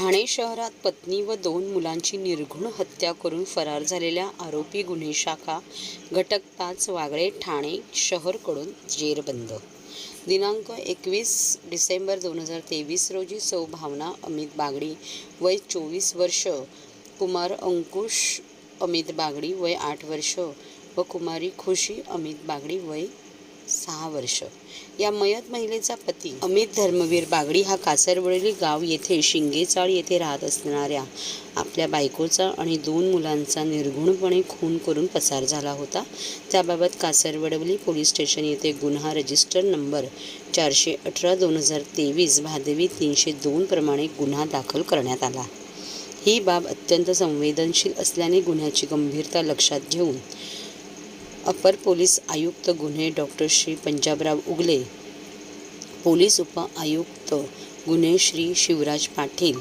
ठाणे शहरात पत्नी व दोन मुलांची निर्घुण हत्या करून फरार झालेल्या आरोपी गुन्हे शाखा घटक पाच वागळे ठाणे शहरकडून जेरबंद. दिनांक एकवीस डिसेंबर दोन हजार तेवीस रोजी सौ भावना अमित बागडी वय चोवीस वर्ष कुमार अंकुश अमित बागडी वय आठ वर्ष व कुमारी खुशी अमित बागडी वय सहा वर्ष. या मयत महिलेचा पती अमित धर्मवीर बागडी हा कासरवळी गाव येथे शिंगेचाळ येथे राहत असणाऱ्या आपल्या बायकोचा आणि दोन मुलांचा निर्घुणपणे खून करून पसार झाला होता. त्याबाबत कासरवडवली पोलीस स्टेशन येथे गुन्हा रजिस्टर नंबर चारशे अठरा दोन हजार तेवीस भादवी तीनशे दोन प्रमाणे गुन्हा दाखल करण्यात आला. ही बाब अत्यंत संवेदनशील असल्याने गुन्ह्याची गंभीरता लक्षात घेऊन अपर पोलीस आयुक्त गुन्हे डॉक्टर श्री पंजाबराव उगले पोलीस उप आयुक्त गुन्हे श्री शिवराज पाटील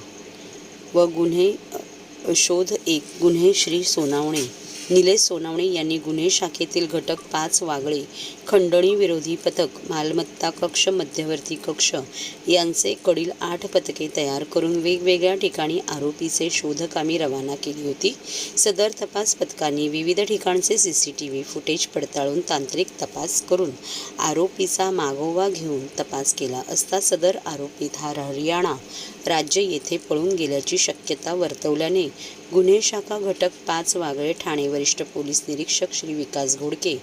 व गुन्हे शोध एक गुन्हे श्री सोनावणे निलेश सोनावणे यांनी गुन्हे शाखेतील घटक पाच वागळे खंडणी विरोधी पथक मालमत्ता कक्ष मध्यवर्ती कक्ष यांचे कडील आठ पथके तयार करून वेगवेगळ्या ठिकाणी आरोपीचे शोधकामी रवाना केली होती. सदर तपास पथकांनी विविध ठिकाणचे C C T V footage पडताळून तांत्रिक तपास करून आरोपीचा मागोवा घेऊन तपास केला असता सदर आरोपी हा हरियाणा राज्य येथे पळून गेल्याची शक्यता वर्तवल्याने गुन्हे शाखा घटक पाच वागळे ठाणेवर वरिष्ठ पोलीस निरीक्षक श्री विकास घोडके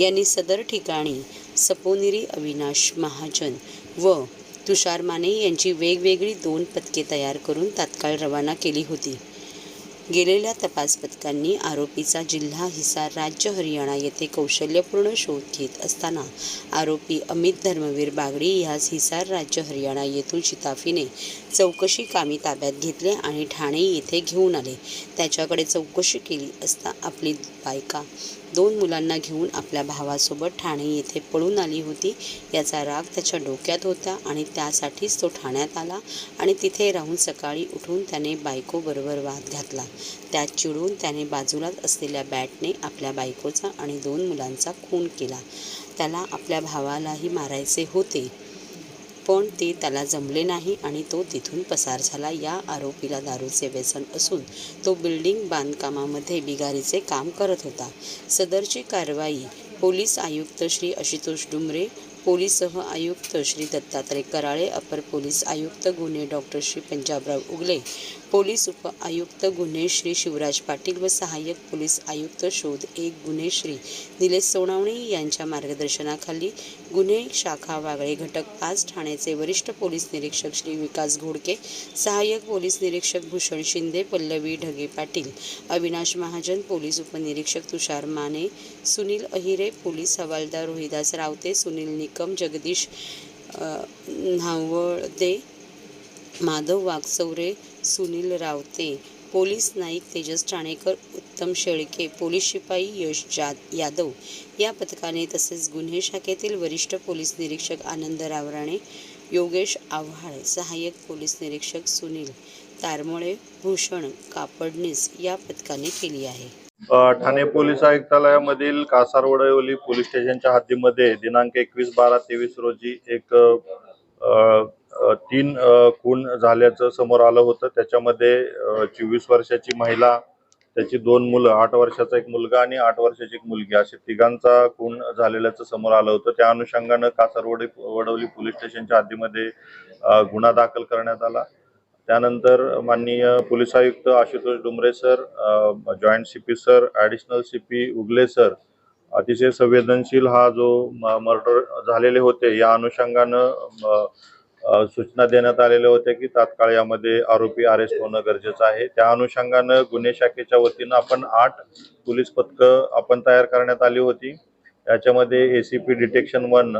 यांनी सदर ठिकाणी सपोनिरी अविनाश महाजन व तुषार माने यांची वेगवेगळी दोन पथके तयार करून तात्काळ रवाना केली होती. गेलेल्या तपास पथकांनी आरोपीचा जिल्हा हिसार राज्य हरियाणा येथे कौशल्यपूर्ण शोध घेत असताना आरोपी अमित धर्मवीर बागडी यास हिसार राज्य हरियाणा येथून शिताफीने चौकशी कामी ताब्यात घेतले आणि ठाणे येथे घेऊन आले. त्याच्याकडे चौकशी केली असता आपली बायका दोन मुलांना घेऊन आपल्या भावासोबत ठाणे येथे पळून आली होती. याचा राग त्याच्या डोक्यात होता आणि त्यासाठीच तो ठाण्यात आला आणि तिथे राहून सकाळी उठून त्याने बायकोबरोबर वाद घातला. त्यात चिडून त्याने बाजूलाच असलेल्या बॅटने आपल्या बायकोचा आणि दोन मुलांचा खून केला. त्याला आपल्या भावालाही मारायचे होते. पण ते त्याला जमले नाही आणि तो तिथून पसार झाला. या आरोपीला दारूचे व्यसन असून तो बिल्डिंग बांधकामामध्ये बिगारीचे काम करत होता. सदरची कारवाई पोलीस आयुक्त श्री आशुतोष डुमरे पोलीस सह आयुक्त श्री दत्तात्रय कराळे अपर पोलीस आयुक्त गुन्हे डॉक्टर श्री पंजाबराव उगले पोलीस उप आयुक्त गुन्हे श्री शिवराज पाटील व सहाय्यक पोलीस आयुक्त शोध एक गुन्हे श्री निलेश सोनावणे यांच्या मार्गदर्शनाखाली गुन्हे शाखा वागळे घटक पाच ठाण्याचे वरिष्ठ पोलीस निरीक्षक श्री विकास घोडके सहाय्यक पोलीस निरीक्षक भूषण शिंदे पल्लवी ढगे पाटील अविनाश महाजन पोलीस उपनिरीक्षक तुषार माने सुनील अहिरे पोलीस हवालदार रोहिदास रावते सुनील निकम जगदीश न्हावळदे माधव वागचौरे सुनील रावते पोलीस नाईक तेजस ठाणेकर उत्तम शेळके पोलीस शिपाई यश जा यादव. या पथकाने तसेच गुन्हे शाखेतील वरिष्ठ पोलीस निरीक्षक आनंद रावराणे योगेश आव्हाळ सहाय्यक पोलीस निरीक्षक सुनील तारमळे भूषण कापडनीस या पथकाने केली आहे. ठाणे पोलीस आयुक्तालयामधील कासारवडवली पोलीस स्टेशनच्या हद्दीमध्ये दिनांक एकवीस बारा तेवीस रोजी एक तीन खून झाल्याचं समोर आलं होतं. त्याच्यामध्ये चोवीस वर्षाची महिला त्याची दोन मुलं आठ वर्षाचा एक मुलगा आणि आठ वर्षाची एक मुलगी असे तिघांचा खून झालेल्याचं समोर आलं होतं. त्या अनुषंगानं कासारवडी वडवली पोलीस स्टेशनच्या हद्दीमध्ये गुन्हा दाखल करण्यात आला. त्यानंतर माननीय पोलीस आयुक्त Ashutosh Dumre sir joint CP sir additional CP Ugle sir अतिशय संवेदनशील हा जो मर्डर झालेले होते या अनुषंगानं सूचना देण्यात आलेल्या होत्या की तात्काळ यामध्ये आरोपी अरेस्ट होणं गरजेचं आहे. त्या अनुषंगानं गुन्हे शाखेच्या वतीनं आपण आठ पोलीस पथकं आपण तयार करण्यात आली होती. याच्यामध्ये ACP detection one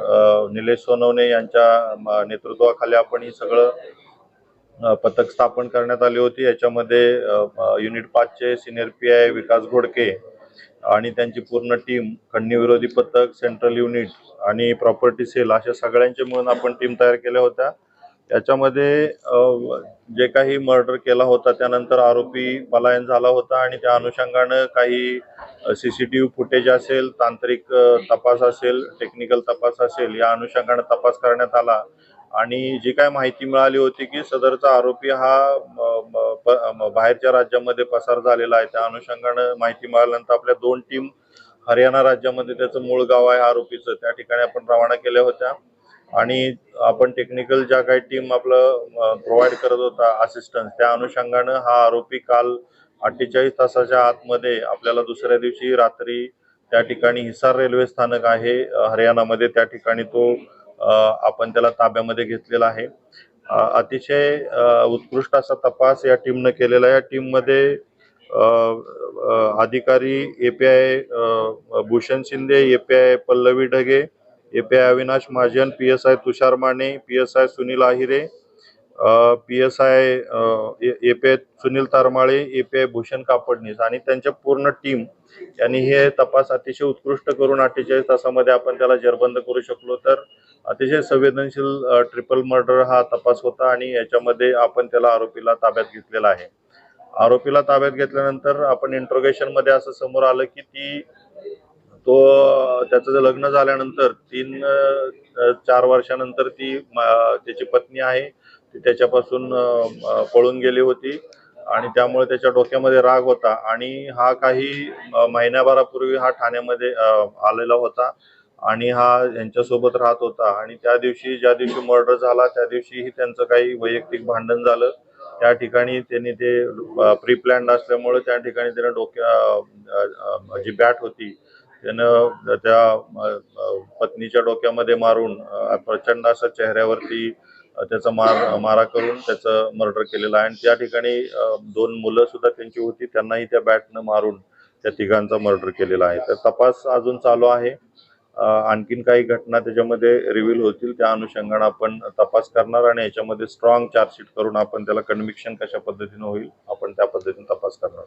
Nilesh Sonawane यांच्या नेतृत्वाखाली आपण ही सगळं पथक स्थापन करण्यात आली होती. याच्यामध्ये unit पाचचे senior P I Vikas Ghodke आणि त्यांची पूर्ण टीम खंडणी विरोधी पथक सेंट्रल युनिट आणि प्रॉपर्टी सेल अशा सगळ्यांचे मिळून आपण टीम तयार केल्या होत्या. त्याच्यामध्ये जे काही मर्डर केला होता त्यानंतर आरोपी पलायन झाला होता आणि त्या अनुषंगानं काही सीसीटीव्ही फुटेज असेल तांत्रिक तपास असेल टेक्निकल तपास असेल या अनुषंगानं तपास करण्यात आला. आणि जी काय माहिती मिळाली होती की सदरचा आरोपी हा बाहेरच्या राज्यामध्ये पसार झालेला आहे. त्या अनुषंगानं माहिती मिळाल्यानंतर आपल्या दोन टीम हरियाणा राज्यामध्ये त्याचं मूळ गाव आहे आरोपीचं त्या ठिकाणी आपण रवाना केल्या होत्या. आणि आपण टेक्निकल ज्या काही टीम आपलं प्रोव्हाइड करत होता असिस्टन्स त्या अनुषंगानं हा आरोपी काल अठ्ठेचाळीस तासाच्या आतमध्ये आपल्याला दुसऱ्या दिवशी रात्री त्या ठिकाणी हिसार रेल्वे स्थानक आहे हरियाणामध्ये. त्या ठिकाणी तो आपण त्याला ताब्यामध्ये घेतलेला आहे. अतिशय उत्कृष्ट असा तपास या टीमनं केलेला आहे. या टीममध्ये अधिकारी API Bhushan Shinde API Pallavi Dhage API Avinash Mahajan P S I Tushar Mane P S I Sunil Ahire P S I API Sunil Tarmale API Bhushan Kapadnis आणि त्यांच्या पूर्ण टीम यांनी हे तपास अतिशय उत्कृष्ट करून अठ्ठेचाळीस तासामध्ये आपण त्याला जेरबंद करू शकलो तर अतिशय संवेदनशील ट्रिपल मर्डर हा तपास होता आणि याच्यामध्ये आपण त्याला आरोपीला ताब्यात घेतलेला आहे. आरोपीला ताब्यात घेतल्यानंतर आपण इंट्रोगेशनमध्ये असं समोर आलं की ती तो त्याचं जे लग्न झाल्यानंतर तीन चार वर्षानंतर ती त्याची पत्नी आहे. ती त्याच्यापासून पळून गेली होती आणि त्यामुळे त्याच्या डोक्यामध्ये राग होता आणि हा काही महिन्याभरापूर्वी हा ठाण्यामध्ये आलेला होता आणि हा यांच्यासोबत राहत होता आणि त्या दिवशी ज्या दिवशी मर्डर झाला त्या दिवशीही त्यांचं काही वैयक्तिक भांडण झालं. त्या ठिकाणी त्यांनी ते प्री प्लॅन्ड असल्यामुळे त्या ठिकाणी त्याने डोक्या जी बॅट होती त्यानं त्या पत्नीच्या डोक्यामध्ये मारून प्रचंड असं चेहऱ्यावरती त्याचा मार मारा करून त्याचं मर्डर केलेलं आहे. आणि त्या ठिकाणी दोन मुलं सुद्धा त्यांची होती. त्यांनाही त्या बॅटनं मारून त्या तिघांचा मर्डर केलेला आहे. तर तपास अजून चालू आहे. आणखीन काही घटना त्याच्यामध्ये रिव्हील होतील. त्या अनुषंगाने आपण तपास करणार आणि याच्यामध्ये स्ट्रॉंग चार्जशीट करून आपण त्याला कन्व्हिक्शन कशा पद्धतीने होईल आपण त्या पद्धतीने तपास करणार